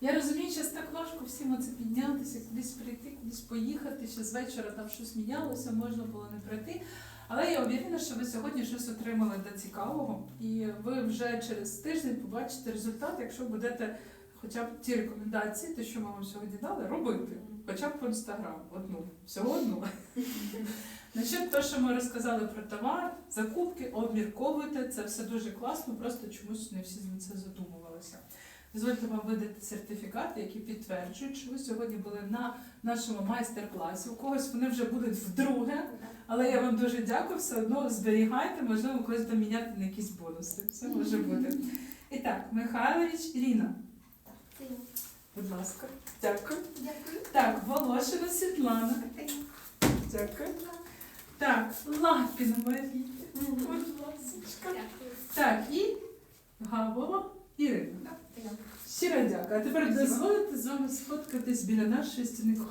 Я розумію, що так важко всім оце піднятися, кудись прийти, кудись поїхати, ще з вечора там щось мінялося, можна було не прийти. Але я уверена, що ви сьогодні щось отримали до цікавого, і ви вже через тиждень побачите результат, якщо будете хоча б ті рекомендації, те, що ми вам сьогодні дали, робити. Хоча б по інстаграм, одну, всього одну. Значить, те, що ми розказали про товар, закупки, обмірковуйте, це все дуже класно, просто чомусь не всі на це задумувалися. Дозвольте вам видати сертифікати, які підтверджують, що ви сьогодні були на нашому майстер-класі. У когось вони вже будуть вдруге, але я вам дуже дякую, все одно зберігайте, можливо, когось там міняти на якісь бонуси. Все може бути. І так, Михайлович Ірина, будь ласка, дякую. Дякую. Так, Волошина Світлана, дякую. Так, Лапіна Марія, будь ласка. Так, і Габова Ірина. Щиро дякую. А тепер дозволите з вами сфоткатись біля нашої стіни кохання.